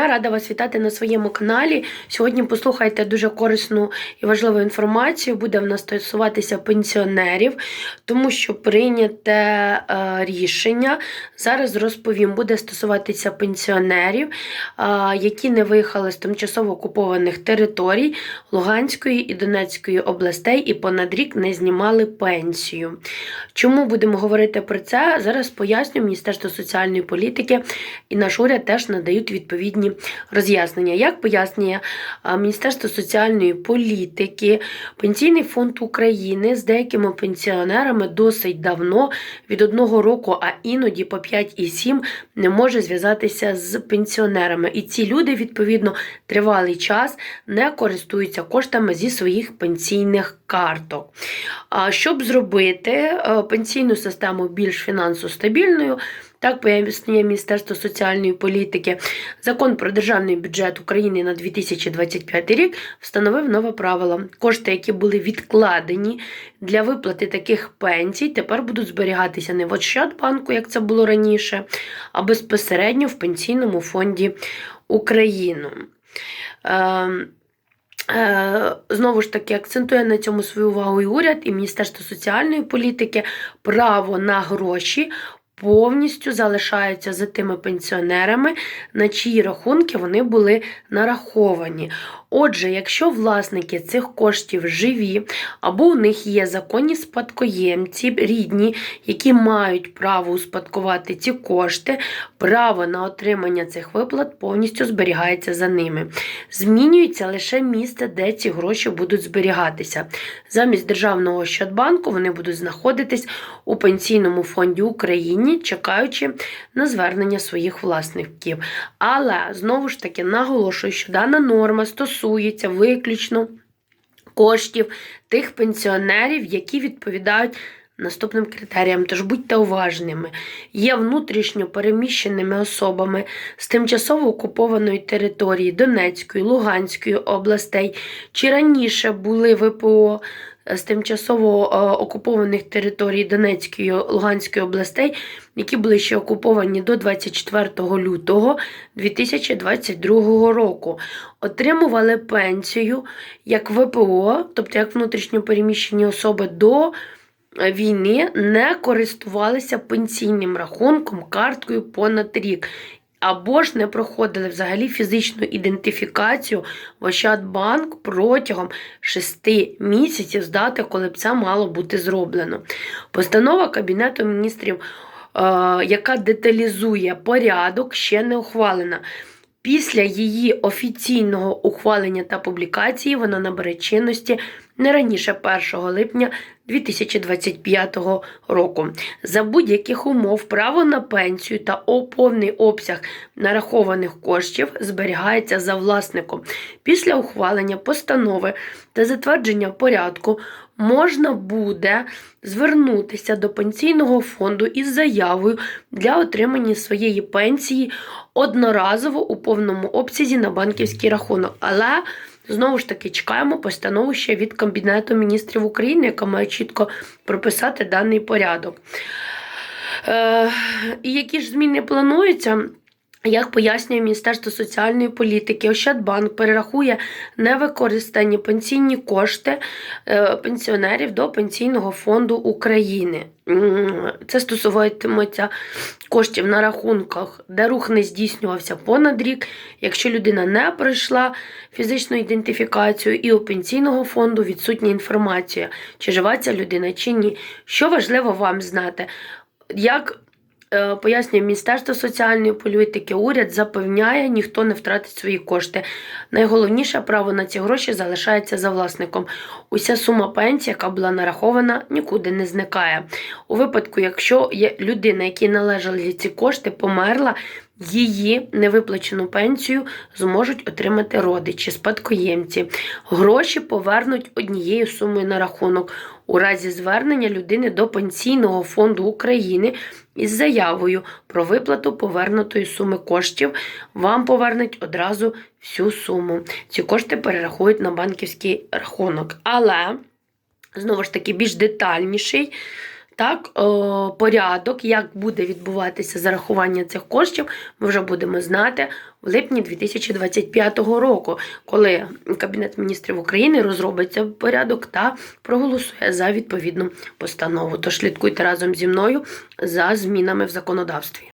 Я рада вас вітати на своєму каналі. Сьогодні послухайте дуже корисну і важливу інформацію. Буде в нас стосуватися пенсіонерів, тому що прийняте е, рішення. Зараз розповім, буде стосуватися пенсіонерів, е, які не виїхали з тимчасово окупованих територій Луганської і Донецької областей і понад рік не знімали пенсію. Чому будемо говорити про це? Зараз поясню Міністерство соціальної політики і наш уряд теж надають відповідні роз'яснення. Як пояснює Міністерство соціальної політики, Пенсійний фонд України з деякими пенсіонерами досить давно, від одного року, а іноді по 5 і 7, не може зв'язатися з пенсіонерами. І ці люди, відповідно, тривалий час не користуються коштами зі своїх пенсійних карток. Щоб зробити е, пенсійну систему більш фінансостабільною, так пояснює Міністерство соціальної політики. Закон про державний бюджет України на 2025 рік встановив нове правило. Кошти, які були відкладені для виплати таких пенсій, тепер будуть зберігатися не в Ощадбанку, як це було раніше, а безпосередньо в Пенсійному фонді України. Ем, Е, Знову ж таки, акцентує на цьому свою увагу і уряд, і Міністерство соціальної політики право на гроші повністю залишаються за тими пенсіонерами, на чиї рахунки вони були нараховані. Отже, якщо власники цих коштів живі, або у них є законні спадкоємці, рідні, які мають право успадкувати ці кошти, право на отримання цих виплат повністю зберігається за ними. Змінюється лише місце, де ці гроші будуть зберігатися. Замість Державного Ощадбанку вони будуть знаходитись у Пенсійному фонді України, чекаючи на звернення своїх власників. Але знову ж таки наголошую, що дана норма стосується виключно коштів тих пенсіонерів, які відповідають наступним критеріям. Тож будьте уважними. Є внутрішньо переміщеними особами з тимчасово окупованої території Донецької, Луганської областей, чи раніше були ВПО з тимчасово е, окупованих територій Донецької Луганської областей, які були ще окуповані до 24 лютого 2022 року, отримували пенсію як ВПО, тобто як внутрішньо переміщені особи до війни, не користувалися пенсійним рахунком, карткою понад рік. Або ж не проходили взагалі фізичну ідентифікацію в Ощадбанк протягом 6 місяців з дати, коли б це мало бути зроблено. Постанова Кабінету міністрів, е, яка деталізує порядок, ще не ухвалена. Після її офіційного ухвалення та публікації вона набере чинності не раніше 1 липня 2025 року. За будь-яких умов право на пенсію та повний обсяг нарахованих коштів зберігається за власником. Після ухвалення постанови та затвердження порядку можна буде звернутися до пенсійного фонду із заявою для отримання своєї пенсії одноразово у повному обсязі на банківський рахунок. Але Знову ж таки, чекаємо постанову ще від Кабінету міністрів України, яка має чітко прописати даний порядок. Е, І які ж зміни плануються? Як пояснює Міністерство соціальної політики, Ощадбанк перерахує невикористані пенсійні кошти е, пенсіонерів до Пенсійного фонду України. Це стосуватиметься коштів на рахунках, де рух не здійснювався понад рік, якщо людина не пройшла фізичну ідентифікацію, і у пенсійного фонду відсутня інформація, чи жива ця людина, чи ні. Що важливо вам знати? Як пояснює Міністерство соціальної політики, уряд запевняє, ніхто не втратить свої кошти. Найголовніше право на ці гроші залишається за власником. Уся сума пенсії, яка була нарахована, нікуди не зникає. У випадку, якщо є людина, якій належали ці кошти, померла. Її невиплачену пенсію зможуть отримати родичі, спадкоємці. Гроші повернуть однією сумою на рахунок у разі звернення людини до Пенсійного фонду України із заявою про виплату повернутої суми коштів. Вам повернуть одразу всю суму. Ці кошти перерахують на банківський рахунок. Але, знову ж таки, більш детальніший. Так, о, порядок, як буде відбуватися зарахування цих коштів, ми вже будемо знати в липні 2025 року, коли Кабінет міністрів України розробить цей порядок та проголосує за відповідну постанову. Тож слідкуйте разом зі мною за змінами в законодавстві.